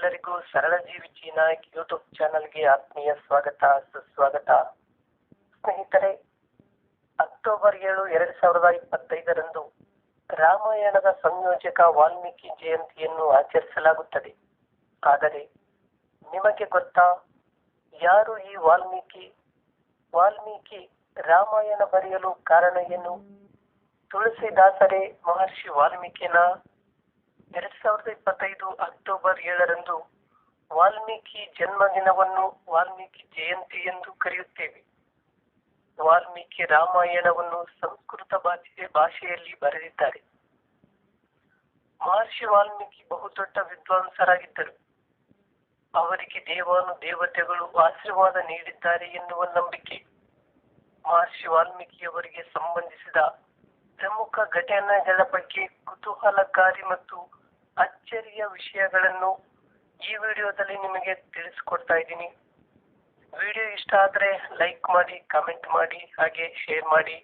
ಎಲ್ಲರಿಗೂ ಸರಳ ಜೀವಿ ಚೀನಾ ಯೂಟ್ಯೂಬ್ ಚಾನಲ್ಗೆ ಆತ್ಮೀಯ ಸ್ವಾಗತ, ಸುಸ್ವಾಗತ. ಸ್ನೇಹಿತರೆ, ಅಕ್ಟೋಬರ್ ಏಳು ಎರಡ್ ಸಾವಿರದ ಇಪ್ಪತ್ತೈದರಂದು ರಾಮಾಯಣದ ಸಂಯೋಜಕ ವಾಲ್ಮೀಕಿ ಜಯಂತಿಯನ್ನು ಆಚರಿಸಲಾಗುತ್ತದೆ. ಆದರೆ, ನಿಮಗೆ ಗೊತ್ತಾ, ಯಾರು ಈ ವಾಲ್ಮೀಕಿ? ವಾಲ್ಮೀಕಿ ರಾಮಾಯಣ ಬರೆಯಲು ಕಾರಣ ಏನು? ತುಳಸಿದಾಸರೇ ಮಹರ್ಷಿ ವಾಲ್ಮೀಕಿನ ಎರಡ್ ಸಾವಿರದ ಇಪ್ಪತ್ತೈದು ಅಕ್ಟೋಬರ್ ಏಳರಂದು ವಾಲ್ಮೀಕಿ ಜನ್ಮದಿನವನ್ನು ವಾಲ್ಮೀಕಿ ಜಯಂತಿ ಎಂದು ಕರೆಯುತ್ತೇವೆ. ವಾಲ್ಮೀಕಿ ರಾಮಾಯಣವನ್ನು ಸಂಸ್ಕೃತ ಭಾಷೆ ಭಾಷೆಯಲ್ಲಿ ಬರೆದಿದ್ದಾರೆ. ಮಹರ್ಷಿ ವಾಲ್ಮೀಕಿ ಬಹುದೊಡ್ಡ ವಿದ್ವಾಂಸರಾಗಿದ್ದರು. ಅವರಿಗೆ ದೇವಾನು ದೇವತೆಗಳು ಆಶೀರ್ವಾದ ನೀಡಿದ್ದಾರೆ ಎನ್ನುವ ನಂಬಿಕೆ ಮಹರ್ಷಿ ವಾಲ್ಮೀಕಿಯವರಿಗೆ ಸಂಬಂಧಿಸಿದ ಪ್ರಮುಖ ಘಟನೆಗಳ ಬಗ್ಗೆ ಕುತೂಹಲಕಾರಿ ಮತ್ತು ಅಚ್ಚರಿಯ ವಿಷಯಗಳನ್ನು ಈ ವಿಡಿಯೋದಲ್ಲಿ ನಿಮಗೆ ತಿಳಿಸ್ಕೊಡ್ತಾ ಇದ್ದೀನಿ. ವಿಡಿಯೋ ಇಷ್ಟ ಆದರೆ ಲೈಕ್ ಮಾಡಿ, ಕಮೆಂಟ್ ಮಾಡಿ, ಹಾಗೆ ಶೇರ್ ಮಾಡಿ.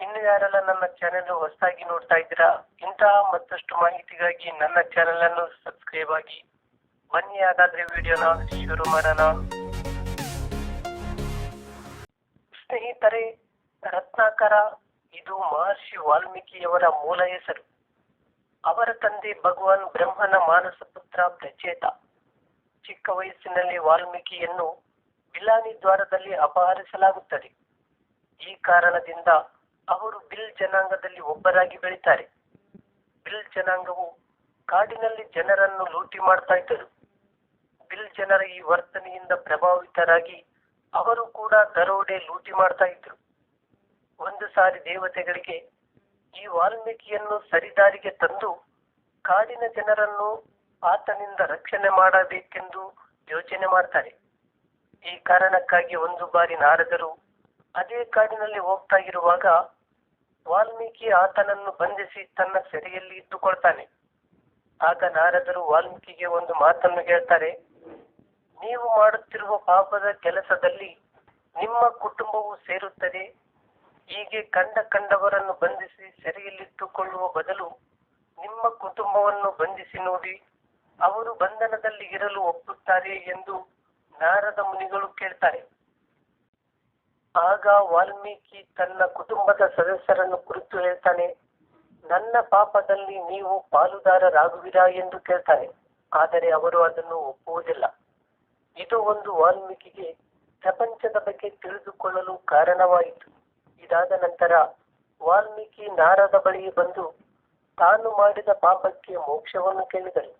ಇನ್ನು ಯಾರೆಲ್ಲ ನನ್ನ ಚಾನೆಲ್ ಹೊಸದಾಗಿ ನೋಡ್ತಾ ಇದ್ದೀರಾ, ಇಂತಹ ಮತ್ತಷ್ಟು ಮಾಹಿತಿಗಾಗಿ ನನ್ನ ಚಾನೆಲ್ ಅನ್ನು ಸಬ್ಸ್ಕ್ರೈಬ್ ಆಗಿ. ಬನ್ನಿ, ಹಾಗಾದ್ರೆ ವಿಡಿಯೋನ ಶುರು ಮಾಡೋಣ. ಸ್ನೇಹಿತರೆ, ರತ್ನಾಕರ, ಇದು ಮಹರ್ಷಿ ವಾಲ್ಮೀಕಿಯವರ ಮೂಲ ಹೆಸರು. ಅವರ ತಂದೆ ಭಗವಾನ್ ಬ್ರಹ್ಮನ ಮಾನಸ ಪುತ್ರ ಪ್ರಚೇತ. ಚಿಕ್ಕ ವಯಸ್ಸಿನಲ್ಲಿ ವಾಲ್ಮೀಕಿಯನ್ನು ಬಿಲಾನಿ ದ್ವಾರದಲ್ಲಿ ಅಪಹರಿಸಲಾಗುತ್ತದೆ. ಈ ಕಾರಣದಿಂದ ಅವರು ಬಿಲ್ ಜನಾಂಗದಲ್ಲಿ ಒಬ್ಬರಾಗಿ ಬೆಳೀತಾರೆ. ಬಿಲ್ ಜನಾಂಗವು ಕಾಡಿನಲ್ಲಿ ಜನರನ್ನು ಲೂಟಿ ಮಾಡ್ತಾ ಇದ್ದರು. ಬಿಲ್ ಜನರ ಈ ವರ್ತನೆಯಿಂದ ಪ್ರಭಾವಿತರಾಗಿ ಅವರು ಕೂಡ ದರೋಡೆ ಲೂಟಿ ಮಾಡ್ತಾ ಇದ್ರು. ಒಂದು ಸಾರಿ ದೇವತೆಗಳಿಗೆ ಈ ವಾಲ್ಮೀಕಿಯನ್ನು ಸರಿದಾರಿಗೆ ತಂದು ಕಾಡಿನ ಜನರನ್ನು ಆತನಿಂದ ರಕ್ಷಣೆ ಮಾಡಬೇಕೆಂದು ಯೋಚನೆ ಮಾಡ್ತಾರೆ. ಈ ಕಾರಣಕ್ಕಾಗಿ ಒಂದು ಬಾರಿ ನಾರದರು ಅದೇ ಕಾಡಿನಲ್ಲಿ ಹೋಗ್ತಾ ಇರುವಾಗ ವಾಲ್ಮೀಕಿ ಆತನನ್ನು ಬಂಧಿಸಿ ತನ್ನ ಸೆರೆಯಲ್ಲಿ ಇದ್ದುಕೊಳ್ತಾನೆ ಆಗ ನಾರದರು ವಾಲ್ಮೀಕಿಗೆ ಒಂದು ಮಾತನ್ನು ಹೇಳ್ತಾರೆ, ನೀವು ಮಾಡುತ್ತಿರುವ ಪಾಪದ ಕೆಲಸದಲ್ಲಿ ನಿಮ್ಮ ಕುಟುಂಬವು ಸೇರುತ್ತದೆ ಹೀಗೆ ಕಂಡ ಕಂಡವರನ್ನು ಬಂಧಿಸಿ ಸೆರೆಯಲ್ಲಿಟ್ಟುಕೊಳ್ಳುವ ಬದಲು ನಿಮ್ಮ ಕುಟುಂಬವನ್ನು ಬಂಧಿಸಿ ನೋಡಿ, ಅವರು ಬಂಧನದಲ್ಲಿ ಇರಲು ಒಪ್ಪುತ್ತಾರೆ ಎಂದು ನಾರದ ಮುನಿಗಳು ಕೇಳ್ತಾರೆ. ಆಗ ವಾಲ್ಮೀಕಿ ತನ್ನ ಕುಟುಂಬದ ಸದಸ್ಯರನ್ನು ಕುರಿತು ಹೇಳ್ತಾನೆ, ನನ್ನ ಪಾಪದಲ್ಲಿ ನೀವು ಪಾಲುದಾರರಾಗುವಿರಾ ಎಂದು ಕೇಳ್ತಾರೆ ಆದರೆ ಅವರು ಅದನ್ನು ಒಪ್ಪುವುದಿಲ್ಲ. ಇದು ಒಂದು ವಾಲ್ಮೀಕಿಗೆ ಪ್ರಪಂಚದ ಬಗ್ಗೆ ತಿಳಿದುಕೊಳ್ಳಲು ಕಾರಣವಾಯಿತು. ಇದಾದ ನಂತರ ವಾಲ್ಮೀಕಿ ನಾರದ ಬಳಿಗೆ ಬಂದು ತಾನು ಮಾಡಿದ ಪಾಪಕ್ಕೆ ಮೋಕ್ಷವನ್ನು ಕೇಳಿದರು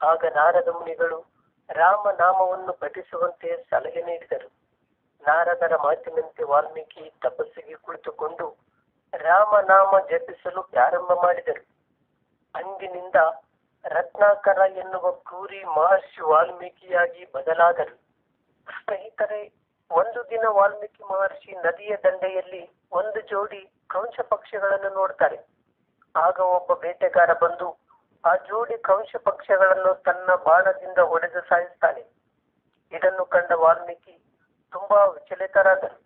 ಆಗ ನಾರದ ಮುನಿಗಳು ರಾಮನಾಮವನ್ನು ಪಠಿಸುವಂತೆ ಸಲಹೆ ನೀಡಿದರು. ನಾರದರ ಮಾತಿನಂತೆ ವಾಲ್ಮೀಕಿ ತಪಸ್ಸಿಗೆ ಕುಳಿತುಕೊಂಡು ರಾಮನಾಮ ಜಪಿಸಲು ಪ್ರಾರಂಭ ಮಾಡಿದರು. ಅಂದಿನಿಂದ ರತ್ನಾಕರ ಎನ್ನುವ ಕ್ರೂರಿ ಮಹರ್ಷಿ ವಾಲ್ಮೀಕಿಯಾಗಿ ಬದಲಾದರು. ಸ್ನೇಹಿತರೆ ಒಂದು ದಿನ ವಾಲ್ಮೀಕಿ ಮಹರ್ಷಿ ನದಿಯ ದಂಡೆಯಲ್ಲಿ ಒಂದು ಜೋಡಿ ಕಂಶ ಪಕ್ಷಿಗಳನ್ನು ನೋಡ್ತಾರೆ. ಆಗ ಒಬ್ಬ ಬೇಟೆಗಾರ ಬಂದು ಆ ಜೋಡಿ ಕಂಶ ಪಕ್ಷಿಗಳನ್ನು ತನ್ನ ಬಾಣದಿಂದ ಹೊಡೆದು ಸಾಯಿಸ್ತಾನೆ. ಇದನ್ನು ಕಂಡ ವಾಲ್ಮೀಕಿ ತುಂಬಾ ವಿಚಲಿತರಾದರು.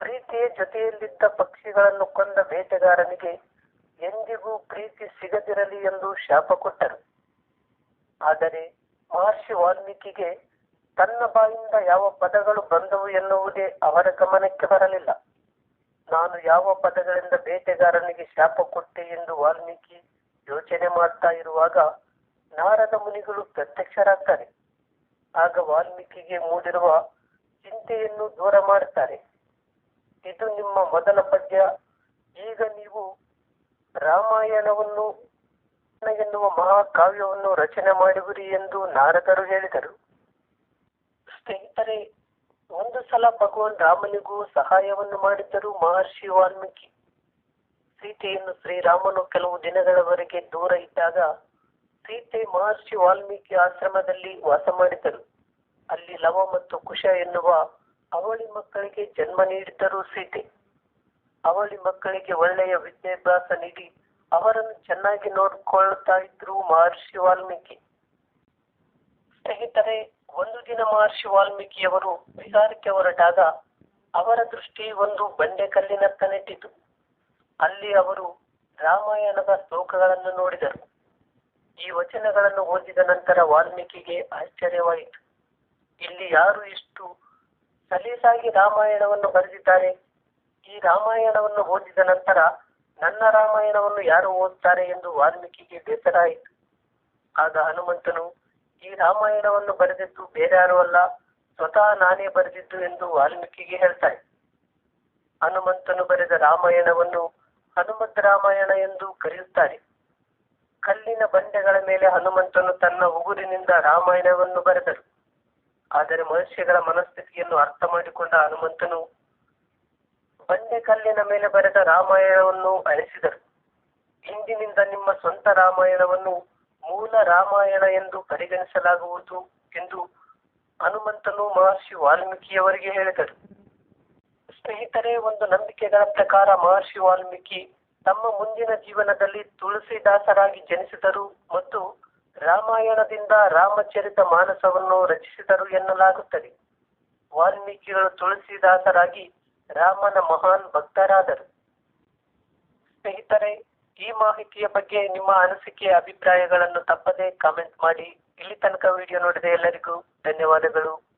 ಪ್ರೀತಿಯ ಜೊತೆಯಲ್ಲಿದ್ದ ಪಕ್ಷಿಗಳನ್ನು ಕೊಂದ ಬೇಟೆಗಾರನಿಗೆ ಎಂದಿಗೂ ಪ್ರೀತಿ ಸಿಗದಿರಲಿ ಎಂದು ಶಾಪ ಕೊಟ್ಟರು. ಆದರೆ ಮಹರ್ಷಿ ವಾಲ್ಮೀಕಿಗೆ ತನ್ನ ಬಾಯಿಂದ ಯಾವ ಪದಗಳು ಬಂದವು ಎನ್ನುವುದೇ ಅವರ ಗಮನಕ್ಕೆ ಬರಲಿಲ್ಲ. ನಾನು ಯಾವ ಪದಗಳಿಂದ ಬೇಟೆಗಾರನಿಗೆ ಶಾಪ ಕೊಟ್ಟೆ ಎಂದು ವಾಲ್ಮೀಕಿ ಯೋಚನೆ ಮಾಡ್ತಾ ಇರುವಾಗ ನಾರದ ಮುನಿಗಳು ಪ್ರತ್ಯಕ್ಷರಾಗ್ತಾರೆ. ಆಗ ವಾಲ್ಮೀಕಿಗೆ ಮೂಡಿರುವ ಚಿಂತೆಯನ್ನು ದೂರ ಮಾಡುತ್ತಾರೆ ಇದು ನಿಮ್ಮ ಮೊದಲ ಪದ್ಯ. ಈಗ ನೀವು ರಾಮಾಯಣವನ್ನು ಎನ್ನುವ ಮಹಾಕಾವ್ಯವನ್ನು ರಚನೆ ಮಾಡುವಿರಿ ಎಂದು ನಾರದರು ಹೇಳಿದರು. ಸ್ನೇಹಿತರೆ, ಒಂದು ಸಲ ಭಗವಾನ್ ರಾಮನಿಗೂ ಸಹಾಯವನ್ನು ಮಾಡಿದ್ದರು ಮಹರ್ಷಿ ವಾಲ್ಮೀಕಿ ಸೀತೆಯನ್ನು ಶ್ರೀರಾಮನು ಕೆಲವು ದಿನಗಳವರೆಗೆ ದೂರ ಇದ್ದಾಗ ಸೀತೆ ಮಹರ್ಷಿ ವಾಲ್ಮೀಕಿ ಆಶ್ರಮದಲ್ಲಿ ವಾಸ ಮಾಡಿದರು. ಅಲ್ಲಿ ಲವ ಮತ್ತು ಕುಶ ಎನ್ನುವ ಅವಳಿ ಮಕ್ಕಳಿಗೆ ಜನ್ಮ ನೀಡಿದ್ದರು ಸೀತೆ. ಅವಳಿ ಮಕ್ಕಳಿಗೆ ಒಳ್ಳೆಯ ವಿದ್ಯಾಭ್ಯಾಸ ನೀಡಿ ಅವರನ್ನು ಚೆನ್ನಾಗಿ ನೋಡಿಕೊಳ್ಳುತ್ತಾ ಇದ್ರು ಮಹರ್ಷಿ ವಾಲ್ಮೀಕಿ. ಸ್ನೇಹಿತರೆ, ಒಂದು ದಿನ ಮಹರ್ಷಿ ವಾಲ್ಮೀಕಿಯವರು ಬಿಹಾರಕ್ಕೆ ಹೊರಟಾಗ ಅವರ ದೃಷ್ಟಿ ಒಂದು ಬಂಡೆಕಲ್ಲಿನತ್ತ ನೆಟ್ಟಿತು ಅಲ್ಲಿ ಅವರು ರಾಮಾಯಣದ ಶ್ಲೋಕಗಳನ್ನು ನೋಡಿದರು. ಈ ವಚನಗಳನ್ನು ಓದಿದ ನಂತರ ವಾಲ್ಮೀಕಿಗೆ ಆಶ್ಚರ್ಯವಾಯಿತು. ಇಲ್ಲಿ ಯಾರು ಇಷ್ಟು ಸಲೀಸಾಗಿ ರಾಮಾಯಣವನ್ನು ಬರೆದಿದ್ದಾರೆ? ಈ ರಾಮಾಯಣವನ್ನು ಓದಿದ ನಂತರ ನನ್ನ ರಾಮಾಯಣವನ್ನು ಯಾರು ಓದುತ್ತಾರೆ ಎಂದು ವಾಲ್ಮೀಕಿಗೆ ಬೇಸರ ಆಯಿತು. ಆಗ ಹನುಮಂತನು ಈ ರಾಮಾಯಣವನ್ನು ಬರೆದಿದ್ದು ಬೇರೆ ಯಾರೂ ಅಲ್ಲ, ಸ್ವತಃ ನಾನೇ ಬರೆದಿದ್ದು ಎಂದು ವಾಲ್ಮೀಕಿಗೆ ಹೇಳ್ತಾರೆ ಹನುಮಂತನು ಬರೆದ ರಾಮಾಯಣವನ್ನು ಹನುಮಂತ ರಾಮಾಯಣ ಎಂದು ಕರೆಯುತ್ತಾರೆ. ಕಲ್ಲಿನ ಬಂಡೆಗಳ ಮೇಲೆ ಹನುಮಂತನು ತನ್ನ ಉಗುರಿನಿಂದ ರಾಮಾಯಣವನ್ನು ಬರೆದರು ಆದರೆ ಮನುಷ್ಯಗಳ ಮನಸ್ಥಿತಿಯನ್ನು ಅರ್ಥ ಮಾಡಿಕೊಂಡ ಹನುಮಂತನು ಬಂಡೆ ಕಲ್ಲಿನ ಮೇಲೆ ಬರೆದ ರಾಮಾಯಣವನ್ನು ಅಳಿಸಿದರು ಇಂದಿನಿಂದ ನಿಮ್ಮ ಸ್ವಂತ ರಾಮಾಯಣವನ್ನು ಮೂಲ ರಾಮಾಯಣ ಎಂದು ಪರಿಗಣಿಸಲಾಗುವುದು ಎಂದು ಹನುಮಂತನು ಮಹರ್ಷಿ ವಾಲ್ಮೀಕಿಯವರಿಗೆ ಹೇಳಿದರು. ಸ್ನೇಹಿತರೆ, ಒಂದು ನಂಬಿಕೆಗಳ ಪ್ರಕಾರ ಮಹರ್ಷಿ ವಾಲ್ಮೀಕಿ ತಮ್ಮ ಮುಂದಿನ ಜೀವನದಲ್ಲಿ ತುಳಸಿದಾಸರಾಗಿ ಜನಿಸಿದರು ಮತ್ತು ರಾಮಾಯಣದಿಂದ ರಾಮಚರಿತ ಮಾನಸವನ್ನು ರಚಿಸಿದರು ಎನ್ನಲಾಗುತ್ತದೆ. ವಾಲ್ಮೀಕಿಗಳು ತುಳಸಿದಾಸರಾಗಿ ರಾಮನ ಮಹಾನ್ ಭಕ್ತರಾದರು. ಸ್ನೇಹಿತರೆ ಈ ಮಾಹಿತಿಯ ಬಗ್ಗೆ ನಿಮ್ಮ ಅನಿಸಿಕೆ, ಅಭಿಪ್ರಾಯಗಳನ್ನು ತಪ್ಪದೆ ಕಾಮೆಂಟ್ ಮಾಡಿ. ಇಲ್ಲಿ ತನಕ ವಿಡಿಯೋ ನೋಡಿದ ಎಲ್ಲರಿಗೂ ಧನ್ಯವಾದಗಳು.